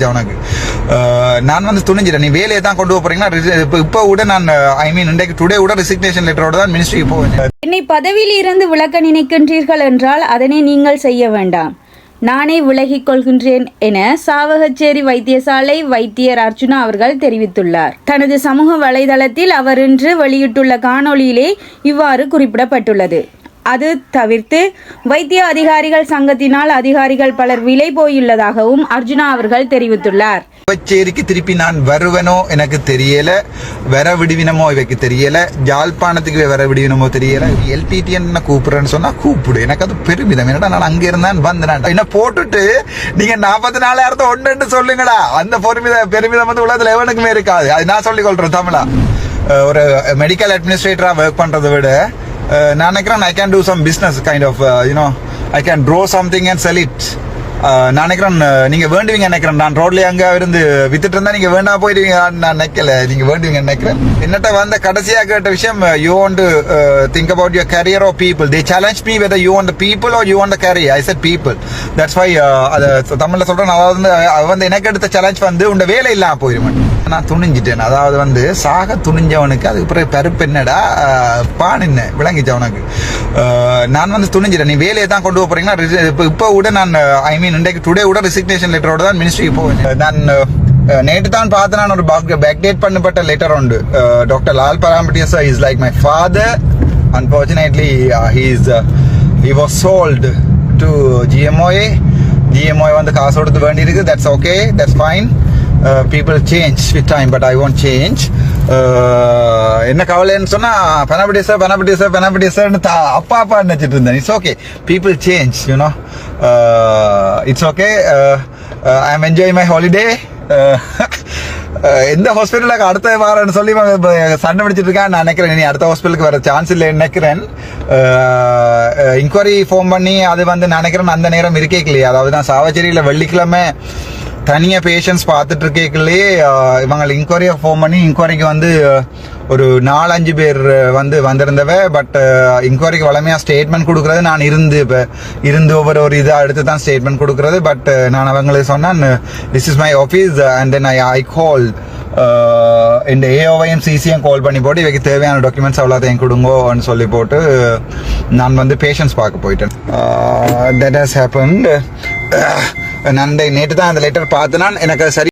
விளங்கிச்சா அவனுக்கு நான் வந்து துணிஞ்சிட்டேன். நீ வேலையை தான் கொண்டு போறீங்கன்னா இப்போ இப்போ கூட நான் ஐ மீன் இன்றைக்கு டுடே கூட ரிசிக்னேஷன் லெட்டரோட தான் மினிஸ்ட்ரிக்கு போவேன். என்னை பதவியில் இருந்து விளக்க நினைக்கின்றீர்கள் என்றால் அதனை நீங்கள் செய்ய வேண்டாம். நானே விலகிக் கொள்கின்றேன் என சாவகச்சேரி வைத்தியசாலை வைத்தியர் அர்ஜுனா அவர்கள் தெரிவித்துள்ளார். தனது சமூக வலைதளத்தில் அவர் இன்று வெளியிட்டுள்ள காணொளியிலே இவ்வாறு குறிப்பிடப்பட்டுள்ளது. அது தவிர்த்து வைத்திய அதிகாரிகள் சங்கத்தினால் அதிகாரிகள் பலர் விலை போயுள்ளதாகவும் அர்ஜுனா அவர்கள் தெரிவித்துள்ளார். புதுச்சேரிக்கு திருப்பி நான் வருவனோ எனக்கு தெரியல. வர விடுவினமோ இவைக்கு தெரியல. ஜாழ்ப்பாணத்துக்கு வர விடுவினமோ தெரியல. எல்டிடி என்ன கூப்பிடுறேன்னு சொன்னா கூப்பிடு. எனக்கு அது பெருமிதம். என்னடா நான் அங்க இருந்தான் வந்தேன் என்ன போட்டுட்டு நீங்க நாற்பத்தி நாலாயிரத்தை ஒன்றுன்னு சொல்லுங்களா அந்த பெருமித பெருமிதம் வந்து உலகத்துல எவனுக்குமே இருக்காது. அது நான் சொல்லிக் கொள்றேன் தமிழா. ஒரு மெடிக்கல் அட்மினிஸ்ட்ரேட்டரா ஒர்க் பண்றதை விட Uh, நான் நினைக்கிறேன் I can do some business kind of you know I can draw something and sell it நான் நினைக்கிறேன் நீங்கள் நீங்க வேண்டுவீங்க நினைக்கிறேன். நான் ரோட்ல அங்க இருந்து வித்துட்டு இருந்தா நீங்க வேண்டாம் போயிடுவீங்க நான் நினைக்கல. நீங்க வேண்டுவீங்க நினைக்கிறேன். என்னட்ட வந்த கடைசியா கேட்ட விஷயம் you want think about your career or people they challenge me whether you want people oh you want career I said people that's why அதை தமிழ்ல சொல்றேன். அதாவது வந்து வந்து எனக்கு எடுத்த சேலஞ்ச் வந்து உண்ட வேலை இல்லாம போயிடும் நான் துணிஞ்சிட்டேன். அதாவது வந்து சாக துணிஞ்சவனுக்கு அதுக்கு பிறகு பருப்பு என்னடா? பான் என்ன? விளங்கிச்சு அவனுக்கு நான் வந்து துணிஞ்சிட்டேன். நீ வேலையை தான் கொண்டு போறீங்கன்னா இப்போ இப்போ கூட நான் ஐ மீன் இன்றைக்கு டுடே கூட ரிசிக்னேஷன் லெட்டரோட தான் மினிஸ்ட்ரிக்கு போவேன். நான் நேற்று தான் பார்த்து நான் ஒரு பேக்டேட் பண்ணப்பட்ட லெட்டர் உண்டு. Doctor Lal பராமட்டியஸ் is like my father unfortunately he is he was sold to GMOA GMO வந்து காசு கொடுத்து வேண்டி இருக்கு that's okay that's fine people change with time but I won't change என்ன கவலைன்னு சொன்னால் பெனபடி சார் பெனபடி சார் அப்பா அப்பா நினச்சிட்டு இருந்தேன். It's okay people change you know it's okay I am enjoy my holiday எந்த ஹாஸ்பிட்டலுக்கு அடுத்த வாரம்னு சொல்லி சண்டை பிடிச்சிட்டு இருக்கான் நான் நினைக்கிறேன். நீ அடுத்த ஹாஸ்பிட்டலுக்கு வர சான்ஸ் இல்லை நினைக்கிறேன். Uh, uh, இன்கொயரி ஃபோன் பண்ணி அது வந்து நினைக்கிறேன் அந்த நேரம் இருக்கே இல்லையா. அதாவது நான் சாவச்சேரியில் வெள்ளிக்கிழமை தனியாக பேஷண்ட்ஸ் பார்த்துட்டு இருக்கேக்கிலே இவங்களை இன்கொயரியை ஃபோன் பண்ணி இன்கொயரிக்கு வந்து ஒரு நாலஞ்சு பேர் வந்து வந்திருந்தவ பட் இன்கொயரிக்கு வளமையாக ஸ்டேட்மெண்ட் கொடுக்குறது நான் இருந்து இப்போ இருந்து ஒவ்வொரு ஒரு இதாக எடுத்து தான் ஸ்டேட்மெண்ட் கொடுக்குறது பட் நான் அவங்களுக்கு சொன்னேன் this is my office and then I I call இந்த ஏஓவையும் சிசியும் கால் பண்ணி போட்டு இவைக்கு தேவையான டாக்குமெண்ட்ஸ் அவ்வளோத்தையும் கொடுங்கோன்னு சொல்லி போட்டு நான் வந்து பேஷன்ஸ் பார்க்க போயிட்டேன். தட் ஹஸ் ஹேப்பன்ட் நன்றி. நேற்று தான் அந்த லெட்டர் பார்த்தேன்னா. எனக்கு அது சரி